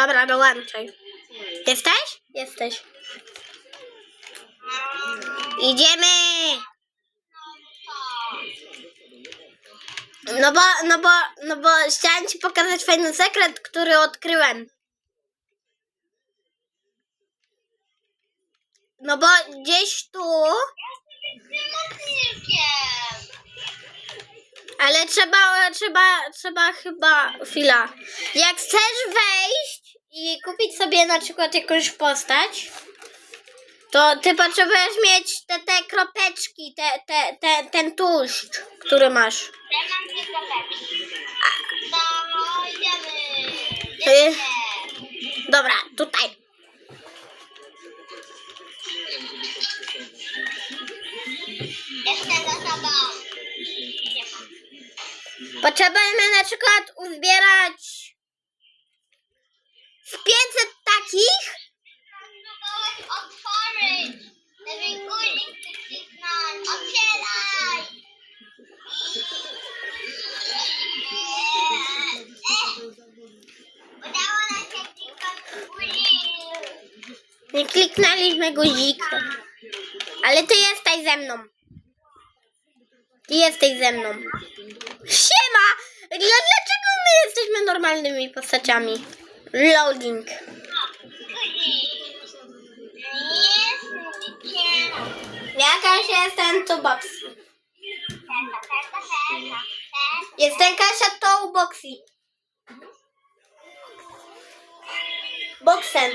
Dobra, dołączaj. Jesteś? Jesteś. Idziemy! No bo, no bo, no bo chciałem ci pokazać fajny sekret, który odkryłem. No bo gdzieś tu, ale trzeba, trzeba, trzeba chyba, chwila. Jak chcesz wejść i kupić sobie na przykład jakąś postać, to ty potrzebujesz mieć te, te kropeczki, te, te, te, ten tłuszcz, który masz. Ja mam dwie kropeczki. No, idziemy. Y, Dobra, tutaj. Jestem za tobą. Potrzebujemy na przykład uzbierać z 500 takich. Próbowałeś otworzyć. Ten guzik chcę kliknąć. Otwieraj. Udało nam się kliknąć guzik. Nie kliknęliśmy guzika. Ale ty jesteś ze mną. Ty jesteś ze mną. Siema! Dla- Dlaczego my jesteśmy normalnymi postaciami? Loading. Jakaś jestem to box. Jestem Kasia to boxy. Boxen.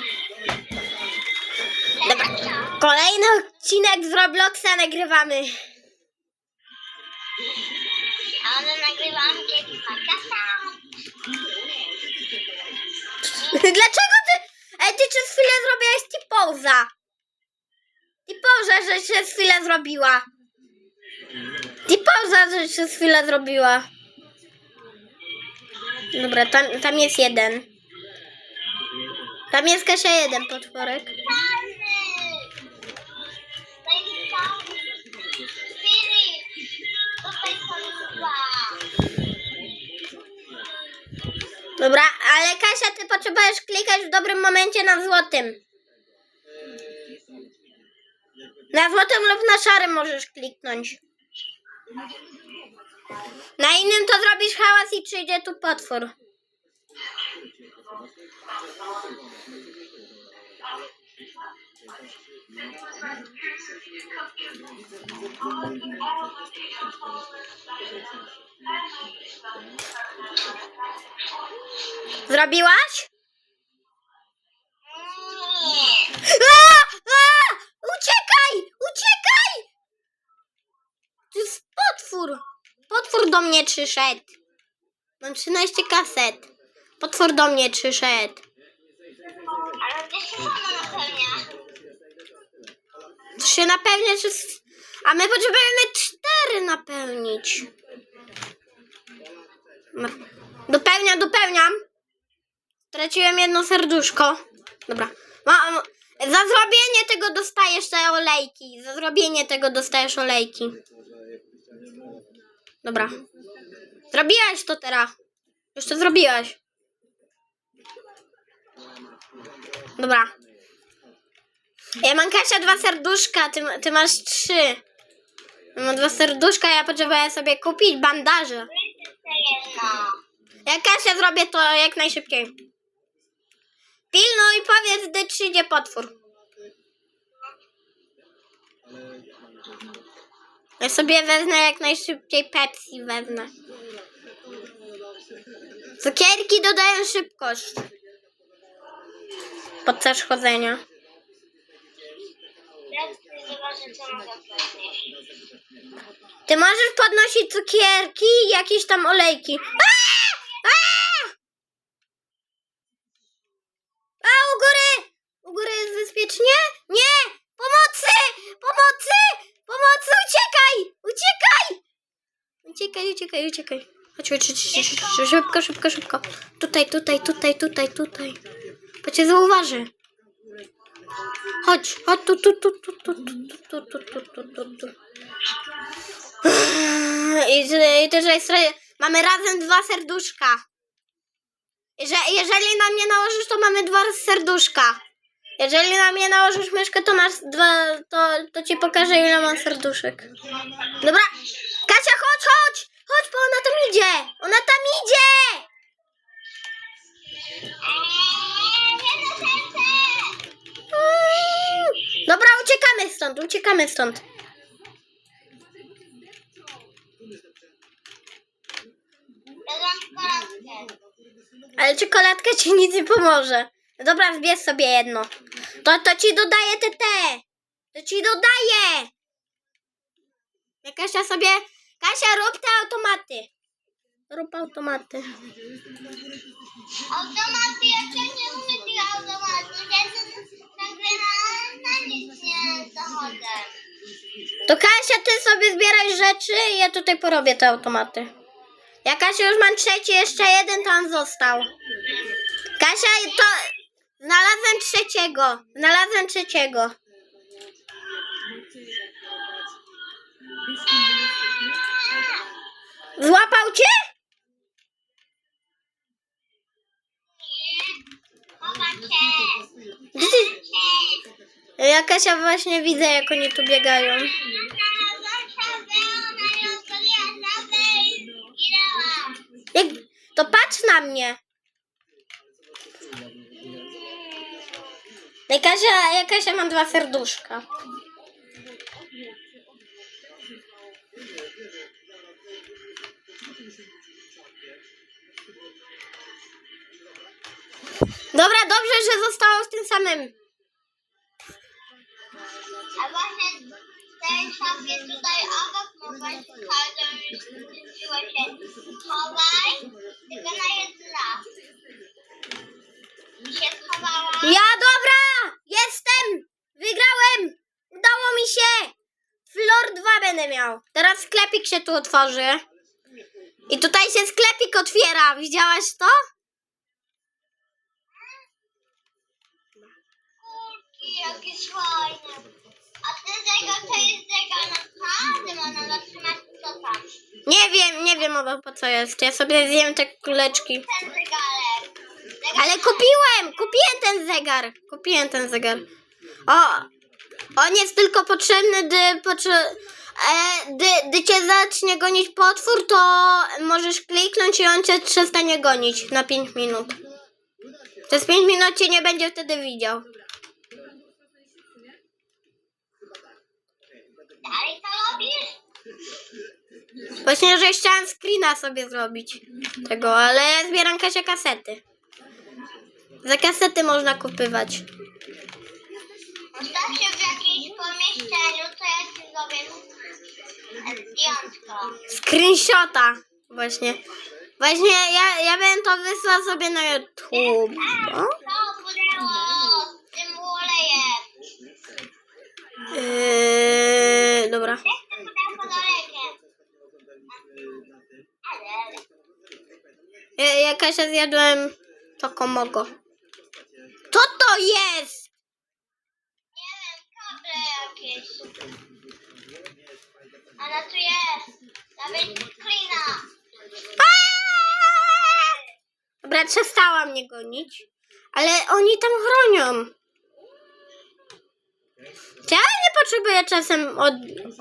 Dobra. Kolejny odcinek z Robloxa nagrywamy. A one nagrywam kiedyś podcasta. Dlaczego ty... Ej, ty przez chwilę zrobiłaś T-poza. T-poza, że się przez chwilę zrobiła. T-poza, że się przez chwilę zrobiła. Dobra, tam, tam jest jeden. Tam jest Kasia jeden potworek. Dobra, ale Kasia, ty potrzebujesz klikać w dobrym momencie na złotym. Na złotym lub na szarym możesz kliknąć. Na innym to zrobisz hałas i przyjdzie tu potwór. Zrobiłaś? A! A! Uciekaj! Uciekaj! To jest potwór. Potwór do mnie przyszedł. Mam 13 kaset. Potwór do mnie przyszedł. Ale się napełnia? Się napełnia, że... s- A my potrzebujemy cztery napełnić. Dopełniam, dopełniam. Straciłem jedno serduszko. Dobra. Mam, za zrobienie tego dostajesz te olejki. Za zrobienie tego dostajesz olejki. Dobra. Zrobiłaś to teraz. Już to zrobiłaś. Dobra. Ja mam Kasia dwa serduszka, ty, ty masz trzy. Ja mam dwa serduszka, ja potrzebuję sobie kupić bandaże. Jak Kasia zrobię to jak najszybciej. Pilnuj, powiedz, gdy przyjdzie potwór. Ja sobie wezmę jak najszybciej Pepsi wezmę. Cukierki dodają szybkość. Podczas chodzenia. Teraz zobaczę, co mogę podnieść. Ty możesz podnosić cukierki i jakieś tam olejki. A! A! A u góry! U góry jest bezpiecznie? Nie! Pomocy! Pomocy! Pomocy! Uciekaj! Uciekaj! Uciekaj, uciekaj, uciekaj. Chodź, chodź, chodź, chodź, szybko, szybko, szybko. Tutaj, tutaj, tutaj, tutaj, tutaj. Bo cię zauważy. Chodź, chodź, tu, tu, tu, tu, tu, tu, tu, tu, tu, tu, tu, tu. I, i też jest, mamy razem dwa serduszka. Że, jeżeli na mnie nałożysz, to mamy dwa serduszka. Jeżeli na mnie nałożysz myszkę, to masz dwa, to, to ci pokażę ile mam serduszek. Dobra, Kasia, chodź, chodź! Chodź, bo ona tam idzie! Ona tam idzie! Eee! Mm. Dobra, uciekamy stąd, uciekamy stąd. Ale czekoladka ci nic nie pomoże. Dobra, zbierz sobie jedno. To, to ci dodaję te te. To ci dodaję. Ja Kasia sobie... Kasia, rób te automaty. Rób automaty. Automaty, ja wcześniej umiem tych automatów. Ja jestem nagrana na To Kasia, ty sobie zbieraj rzeczy i ja tutaj porobię te automaty. Ja Kasia już mam trzeci, jeszcze jeden tam został. Kasia, to... Znalazłem trzeciego. Znalazłem trzeciego. Złapał cię? Popatrzcie. Gdzie ty... Ja Kasia właśnie widzę, jak oni tu biegają. Jak... To patrz na mnie. Ja Kasia, ja Kasia mam dwa serduszka. Dobra, dobrze, że zostało w tym samym. Tej szafie tutaj obok już skończyło się. Chowaj, tylko na jeden raz. I się schowała. Ja dobra! Jestem! Wygrałem! Udało mi się! Flor 2 będę miał. Teraz sklepik się tu otworzy. I tutaj się sklepik otwiera. Widziałaś to? Kurki, jakie fajne. Jest zegar na zatrzymać co tam. Nie wiem, nie wiem o po co jest. Ja sobie zjem te kuleczki. Ten zegarek. Zegar Ale kupiłem! Kupiłem ten zegar. Kupiłem ten zegar. O! On jest tylko potrzebny, gdy, potrze e, gdy, gdy cię zacznie gonić potwór, to możesz kliknąć i on cię przestanie gonić na 5 minut. Przez 5 minut cię nie będzie wtedy widział. Dalej to robisz? Właśnie, że chciałam screena sobie zrobić tego, ale ja zbieram Kasia kasety. Za kasety można kupywać. Ustaw się w jakimś pomieszczeniu, to ja ci zrobię zdjątko. Screenshota. Właśnie. Właśnie ja, ja bym to wysłał sobie na YouTube. O? To pudełko z tym olejem. Yy, dobra. Jak to pudełko z olejem? Ale... Ja, ja Kasia zjadłem tokomogo. Co to jest? Nie wiem, kable jakieś. Ale tu jest. Nawet. Aaaa! Dobra, przestała mnie gonić. Ale oni tam chronią. Czy ja nie potrzebuję czasem od,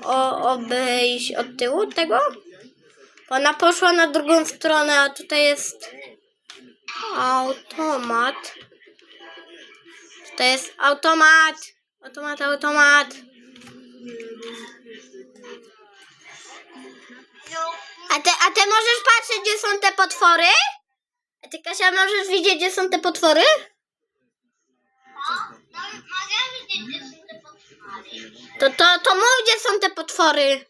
o, obejść od tyłu tego? Ona poszła na drugą stronę, a tutaj jest automat. To jest automat. Automat, automat. A ty, a ty możesz patrzeć, gdzie są te potwory? A ty, Kasia, możesz widzieć, gdzie są te potwory. To, to, to mów, gdzie są te potwory.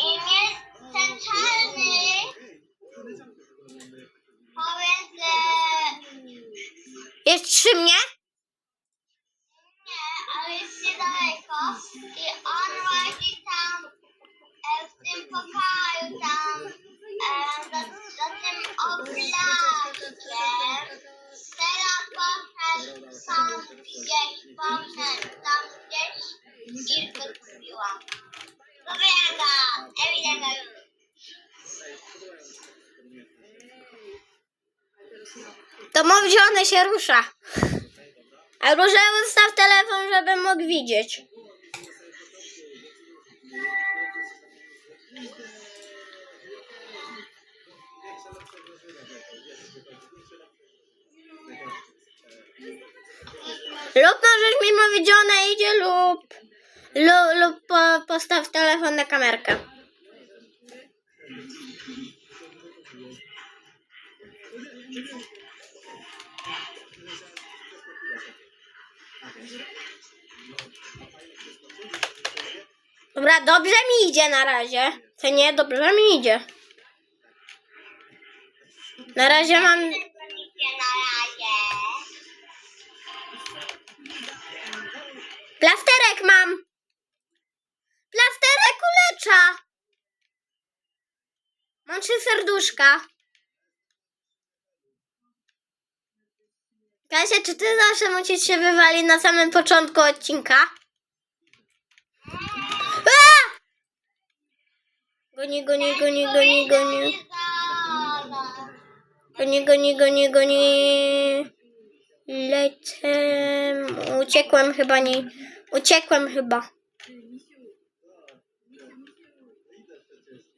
I jest ten czarny. Powiedz, że... Jest przy mnie? Nie, ale jest niedaleko. I on łazi tam e, w tym pokoju, tam e, za, za tym obrazkiem. Teraz poszedł tam gdzieś, poszedł tam gdzieś i go To mów, że one się rusza. Albo że ustaw telefon, żeby mógł widzieć. Lub możesz mi mówić, gdzie ona idzie, lub, lub, lub po, postaw telefon na kamerkę. Dobra, dobrze mi idzie na razie. Co nie, dobrze mi idzie. Na razie mam... Plasterek mam! Plasterek ulecza! Mam trzy serduszka. Kasia, czy ty zawsze musisz się wywalić na samym początku odcinka? A! Goni, goni, goni, goni, goni. Goni, goni, goni, goni. Lecę. Uciekłem chyba, nie. Uciekłem chyba. Nie, nie,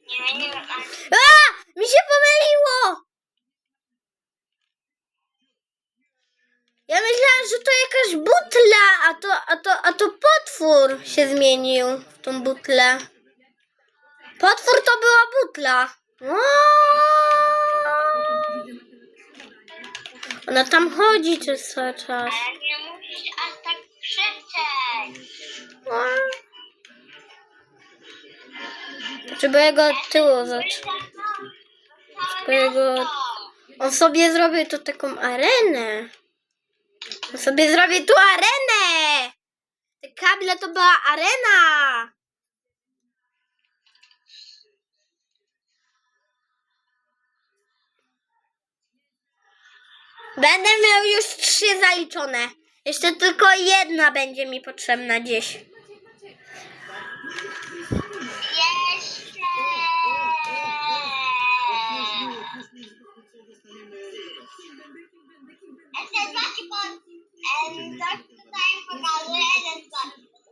A! Mi się pomyliło! Ja myślałam, że to jakaś butla, a to, a to, a to potwór się zmienił w tą butlę. Potwór to była butla. Aaaa! Ona tam chodzi przez cały czas. ale nie musisz aż tak krzyczeć. Potrzebuję go od tyłu Swojego- miasto. On sobie zrobił tu taką arenę. On sobie zrobił tu arenę! Te kable to była arena! Będę miał już trzy zaliczone. Jeszcze tylko jedna będzie mi potrzebna gdzieś. Coś tutaj pokazuję, jeden na te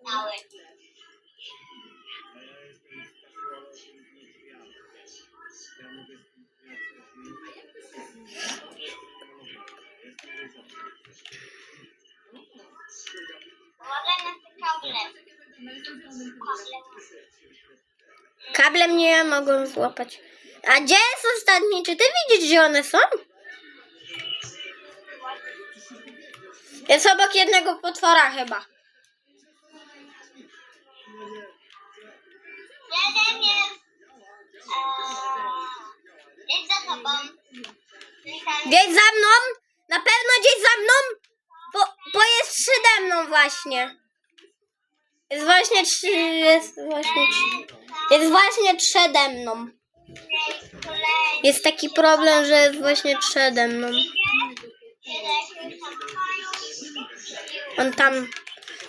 kable. Mnie mogą złapać. A gdzie jest ostatni? Czy ty widzisz, gdzie one są? Jest obok jednego potwora chyba. Jeden jest... Eee, jest za tobą. Gdzieś za mną? Na pewno gdzieś za mną? Bo, bo jest przede mną właśnie. Jest właśnie trzy, jest właśnie trzy, jest właśnie przede mną. Jest taki problem, że jest właśnie przede mną. On tam...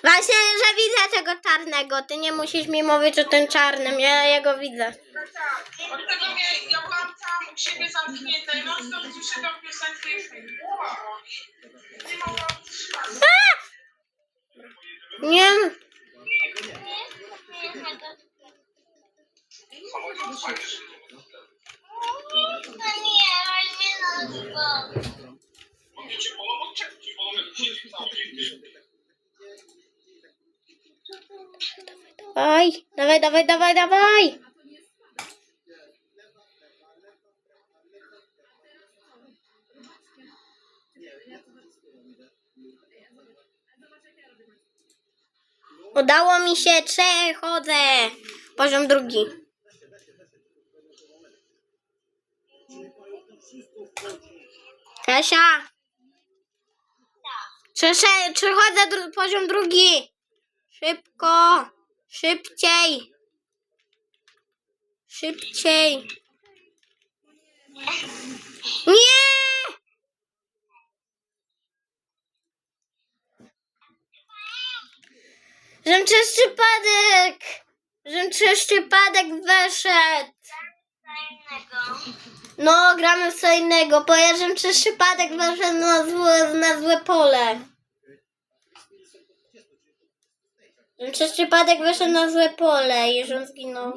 Właśnie, że widzę tego czarnego. Ty nie musisz mi mówić o tym czarnym. Ja jego widzę. Tak, od tego mnie, ja byłam tam u siebie zamknięta i non stop słyszę tą piosenkę i mówię, wow, nie mogłam wytrzymać. Nie. Dawaj, dawaj, dawaj, dawaj, dawaj. Udało mi się, przechodzę. Poziom drugi. Kasia, przechodzę dru- poziom drugi. Szybko, szybciej. Szybciej. Nie! Żem przez przypadek weszedł. innego. No, gramy w co innego. Pojarzem przez przypadek weszłem na złe, na złe pole. Przez przypadek wyszedł na złe pole i on zginął.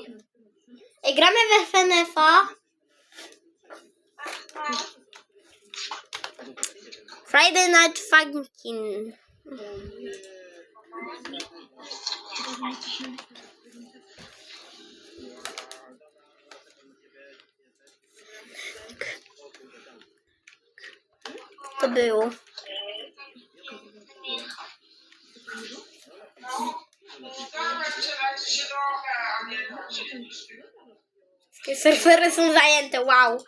Ej, gramy we FNF-a. Friday Night Funkin'. To było. Tak. Wszystkie serwery są zajęte, wow.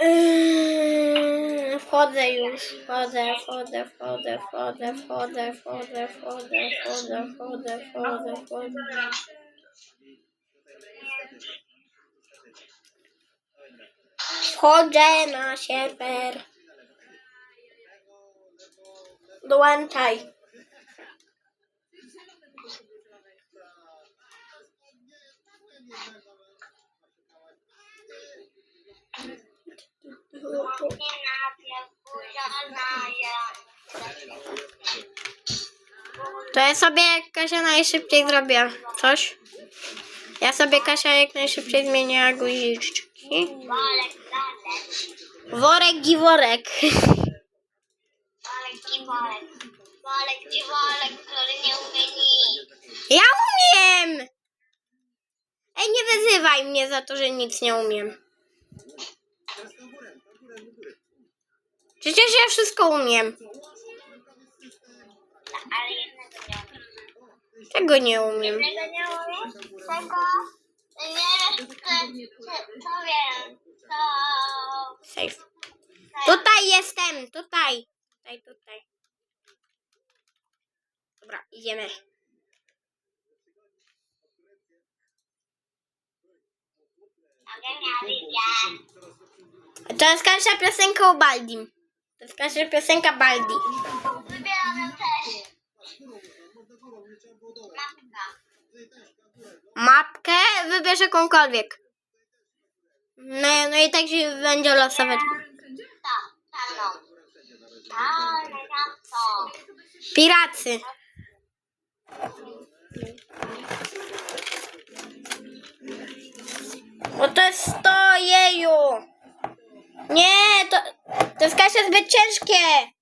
Yy, Wchodzę już, wchodzę, wchodzę, wchodzę, wchodzę, wchodzę, wchodzę, wchodzę, wchodzę, wchodzę, wchodzę, wchodzę. Wchodzę na serwer. Dołączaj. To ja sobie Kasia najszybciej zrobię coś. Ja sobie Kasia jak najszybciej zmienię guziczki. Worek i worek. Walek i walek, który nie umie nic. Ja umiem! Ej, nie wyzywaj mnie za to, że nic nie umiem. Przecież ja wszystko umiem. Ale jednego nie umie. Tego nie umiem. Jednego nie umie? Tego? Nie co, co, co wiem. Safe. Tutaj jestem, tutaj. Tutaj, tutaj. Dobra, idziemy. Lidia. To jest Kasia piosenka o Baldim. To jest Kasia piosenka Baldi. Wybieram też. Mapka. Mapkę wybierz jakąkolwiek. No, no i tak się będzie losować. Ta, ta no. To. Piracy. Jest to, jeju. Nie, to, to jest Kasia zbyt ciężkie.